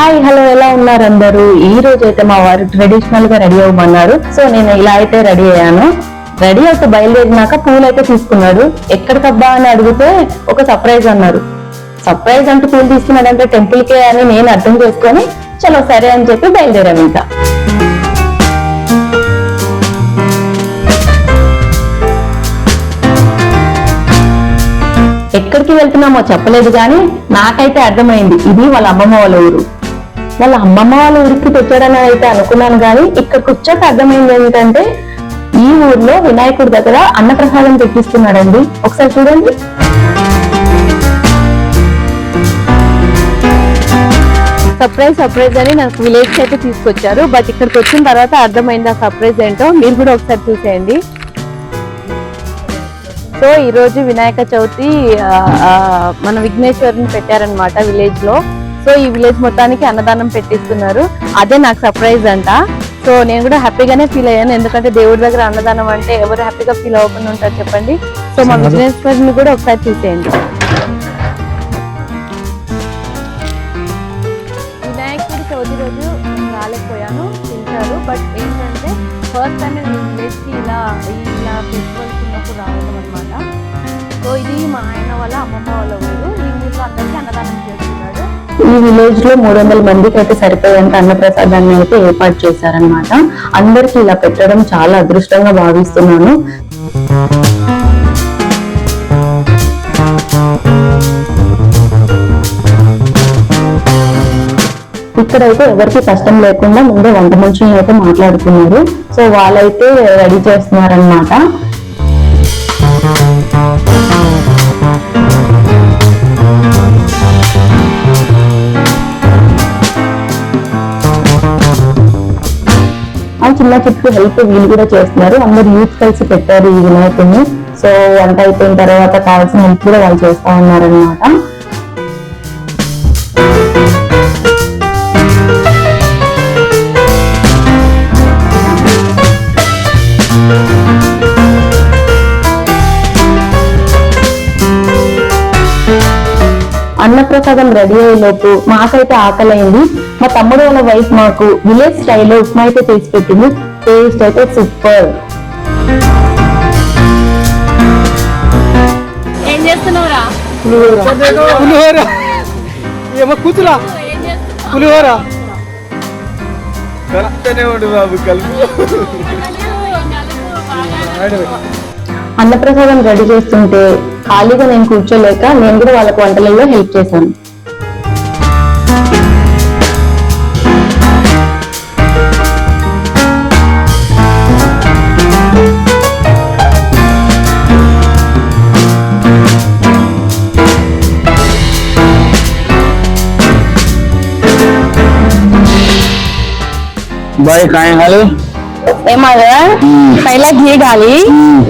Hi hello ఎలా ఉన్నారు అందరూ? ఈ రోజు అయితే మా వారు ట్రెడిషనల్గా రెడీ అవ్వమన్నారు. సో నేను ఇలా అయితే రెడీ అయ్యాను. రెడీ అవుతూ బయలుదేరినాక పూలు అయితే తీసుకున్నాడు. ఎక్కడికబ్బా అని అడిగితే ఒక సర్ప్రైజ్ అన్నారు. సర్ప్రైజ్ అంటూ పూలు తీసుకున్నాడంటే టెంపుల్ కే అని నేను అర్థం చేసుకొని చలో సరే అని చెప్పి బయలుదేరాను ఇంకా. ఎక్కడికి వెళ్తున్నామో చెప్పలేదు కానీ నాకైతే అర్థమైంది. ఇది వాళ్ళ అమ్మమ్మ వాళ్ళ ఊరు. వాళ్ళ అమ్మమ్మ వాళ్ళ ఊరికి తెచ్చాడని అయితే అనుకున్నాను కానీ ఇక్కడ కూర్చోక అర్థమైంది ఏంటంటే ఈ ఊర్లో వినాయకుడి దగ్గర అన్నప్రసాదం తెప్పిస్తున్నాడండి ఒకసారి చూడండి. సర్ప్రైజ్ సర్ప్రైజ్ అని నాకు విలేజ్ అయితే తీసుకొచ్చారు. బట్ ఇక్కడికి వచ్చిన తర్వాత అర్థమైంది ఆ సర్ప్రైజ్ ఏంటో. మీరు కూడా ఒకసారి చూసేయండి. సో ఈ రోజు వినాయక చవితి మన విఘ్నేశ్వరుని పెట్టారనమాట విలేజ్లో. సో ఈ విలేజ్ మొత్తానికి అన్నదానం పెట్టిస్తున్నారు. అదే నాకు సర్ప్రైజ్ అంట. సో నేను కూడా హ్యాపీగానే ఫీల్ అయ్యాను. ఎందుకంటే దేవుడి దగ్గర అన్నదానం అంటే ఎవరు హ్యాపీగా ఫీల్ అవ్వకుండా ఉంటారు చెప్పండి. సో మా విఘ్నేశ్వరుని కూడా ఒకసారి చూసేయండి. వినాయకుడి చవితి రోజు రాలేకపోయాను పిలిచారు బట్ ఏంటంటే ఫస్ట్ టైం నేను విలేజ్కి ఇలా ఇలా ఫెస్టివల్స్ ఉన్నప్పుడు రావడం అనమాట సో ఇది మా ఆయన వాళ్ళ అమ్మమ్మ వాళ్ళ ఊరు. ఈ అందరికీ అన్నదానం చేస్తున్నాడు ఈ విలేజ్లో మూడు వందల మందికి అయితే సరిపోయేంత అన్నప్రసాదాన్ని అయితే ఏర్పాటు చేశారనమాట అందరికి ఇలా పెట్టడం చాలా అదృష్టంగా భావిస్తున్నాను. ఇక్కడైతే ఎవరికి కష్టం లేకుండా ముందే వంట మనుషులను అయితే మాట్లాడుతున్నారు సో వాళ్ళైతే రెడీ చేస్తున్నారనమాట చిన్న చుట్టూ హెల్ప్ వీళ్ళు కూడా చేస్తున్నారు. అందరు యూత్ కలిసి పెట్టారు ఈ వినాయకుడిని. సో వంట అయిపోయిన తర్వాత కావాల్సిన హెల్ప్ కూడా వాళ్ళు చేస్తా ఉన్నారనమాట అన్నప్రసాదం రెడీ అయ్యేలోపు మాకైతే ఆకలైంది. మా తమ్ముడు వాళ్ళ వైఫ్ మాకు విలేజ్ స్టైల్లో ఉప్మా అయితే చేసి పెట్టింది టేస్ట్ అయితే సూపర్ ఏం చేస్తున్నావురా? పులిహోర. ఏమో కూతురా. పులిహోర. కరెక్ట్నే ఉండు బాబు కలుపు. అన్నప్రసాదం రెడీ చేస్తుంటే ఖాళీగా నేను కూర్చోలేక నేను కూడా వాళ్ళకి వంటలలో హెల్ప్ చేశాను. भाई खाएंगे ఏమదర్ పైలా ఘీ గాలి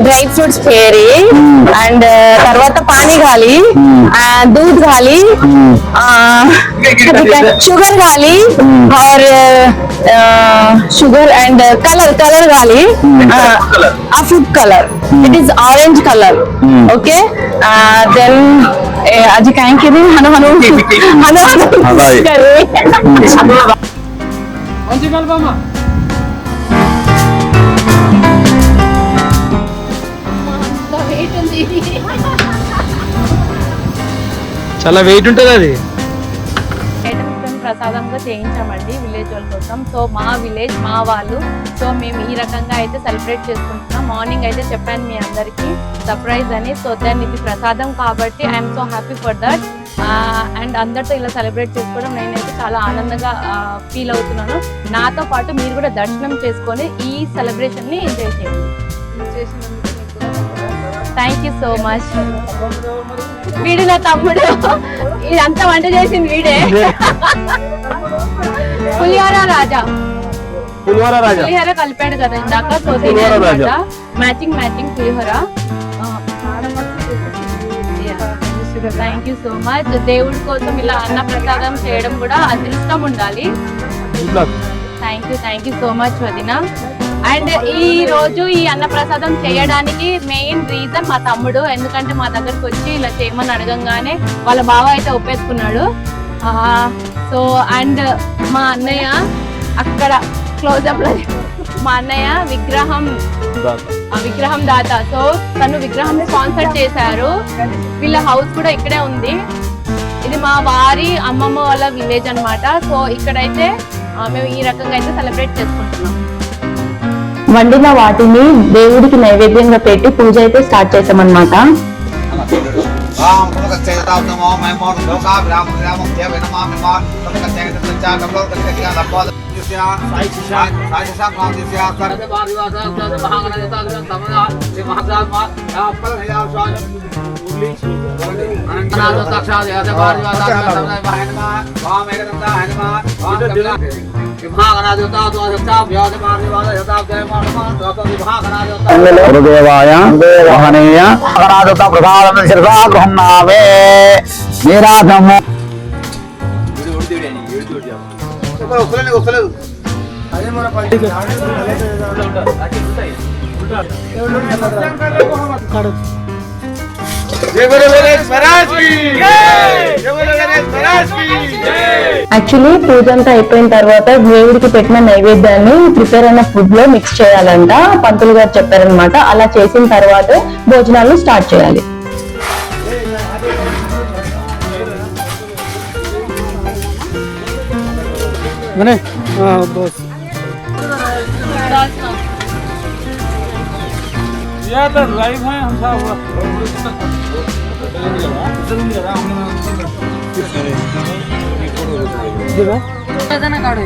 డ్రై ఫ్రూట్స్ పేరి అండ్ తర్వాత పానీ గాలి దూద్ గాలి షుగర్ గాలి or sugar and colour colour గాలి ఆ food colour. It is orange colour. Okay? Then అది కాంకిది హను హను. హను హను. చాలా వెయిట్ ఉంటుంది అది. ప్రసాదంగా చేయించామండి విలేజ్ వాళ్ళ కోసం. సో మా విలేజ్ మా వాళ్ళు. సో మేము ఈ రకంగా అయితే సెలబ్రేట్ చేసుకుంటున్నాం. మార్నింగ్ అయితే చెప్పాను మీ అందరికీ. సర్ప్రైజ్ అని. సో దాన్ని ఇది ప్రసాదం కాబట్టి I'm so happy for that and అందరితో ఇలా సెలబ్రేట్ చేసుకోవడం నేనైతే చాలా ఆనందంగా ఫీల్ అవుతున్నాను. నాతో పాటు మీరు కూడా దర్శనం చేసుకొని ఈ సెలబ్రేషన్ని ఎంజాయ్ చేయండి. థ్యాంక్ యూ సో మచ్ వీడు నా తమ్ముడు ఇదంతా వంట చేసింది వీడే. పులిహోర రాజా. పులిహోర రాజా. పులిహోర కలిపాడు కదా ఇందాక సో. మ్యాచింగ్ మ్యాచింగ్ పులిహోర. థ్యాంక్ యూ సో మచ్ దేవుడి కోసం ఇలా అన్న ప్రసాదం చేయడం కూడా అదృష్టం ఉండాలి. Thank you thank you so much వదిన. అండ్ ఈ రోజు ఈ అన్నప్రసాదం చేయడానికి మెయిన్ రీజన్ మా తమ్ముడు. ఎందుకంటే మా దగ్గరకు వచ్చి ఇలా చేయమని అడగంగానే వాళ్ళ బావ అయితే ఒప్పేసుకున్నాడు. సో అండ్ మా అన్నయ్య అక్కడ క్లోజప్లో మా అన్నయ్య విగ్రహం ఆ విగ్రహం దాత. సో తను విగ్రహం స్పాన్సర్ చేశారు. వీళ్ళ హౌస్ కూడా ఇక్కడే ఉంది. ఇది మా వారి అమ్మమ్మ వాళ్ళ విలేజ్ అన్నమాట. సో ఇక్కడైతే మేము ఈ రకంగా అయితే సెలబ్రేట్ చేసుకుంటున్నాం. వండిన వాటిని దేవుడికి నైవేద్యంగా పెట్టి పూజ అయితే స్టార్ట్ చేసామన్నమాట రామ కచ్చేతాం నమో మైమోర్ లోకా విరామ స్వామి సాక్షాత్ హనుమా వామ విభాగనాదేవతా ద్వాదశా వ్యాధ బాది వాసా యతా దేవమానమా తోక విభాగనాదేవతా గురుదేవాయ మహనీయ అగనాథత ప్రసాదం శిరసా గృహం నామే నీరాజము వస్తలేదు వస్తలేదు యాక్చువల్లీ పూజ అంతా అయిపోయిన తర్వాత దేవుడికి పెట్టిన నైవేద్యాన్ని ప్రిపేర్ అయిన ఫుడ్లో మిక్స్ చేయాలంట. పంతులు గారు చెప్పారనమాట అలా చేసిన తర్వాత భోజనాలు స్టార్ట్ చేయాలి. ज़्यादा लाइव है हम साहब काढू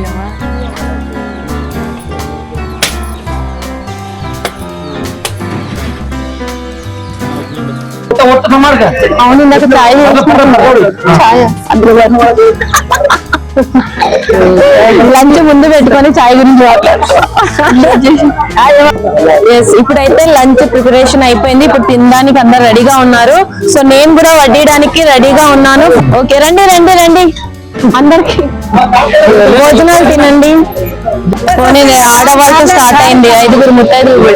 ಒಟ್ಟು ಮಾರ್ಗ ಅವನಿಂದ ಛಾಯ ಅದ್ರ లంచ్ ముందు పెట్టుకొని చాయ్ గురించి ఎస్ ఇప్పుడైతే లంచ్ ప్రిపరేషన్ అయిపోయింది. ఇప్పుడు తినడానికి అందరు రెడీగా ఉన్నారు. సో నేను కూడా వడ్డీయడానికి రెడీగా ఉన్నాను. ఓకే రండి రండి రండి. అందరికి భోజనాలు తినండి. పోనీ ఆడవాళ్ళతో స్టార్ట్ అయింది. ఐదుగురు ముత్తైదుగురు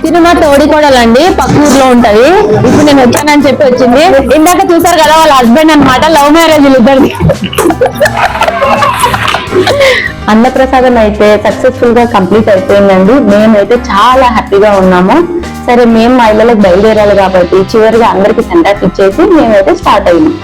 సినిమా తోడికోడలండి పక్క ఊర్లో ఉంటది. ఇప్పుడు నేను వచ్చానని చెప్పి వచ్చింది. ఇందాక చూసారు కదా వాళ్ళ హస్బెండ్ అన్నమాట లవ్ మ్యారేజ్ ఇద్దరిది అన్నప్రసాదం అయితే సక్సెస్ఫుల్గా కంప్లీట్ అయిపోయిందండి. మేమైతే చాలా హ్యాపీగా ఉన్నాము. సరే మేము మా ఇళ్ళకి బయలుదేరాలి కాబట్టి చివరిగా అందరికి సెంటాక్స్ ఇచ్చేసి మేమైతే స్టార్ట్ అయినాం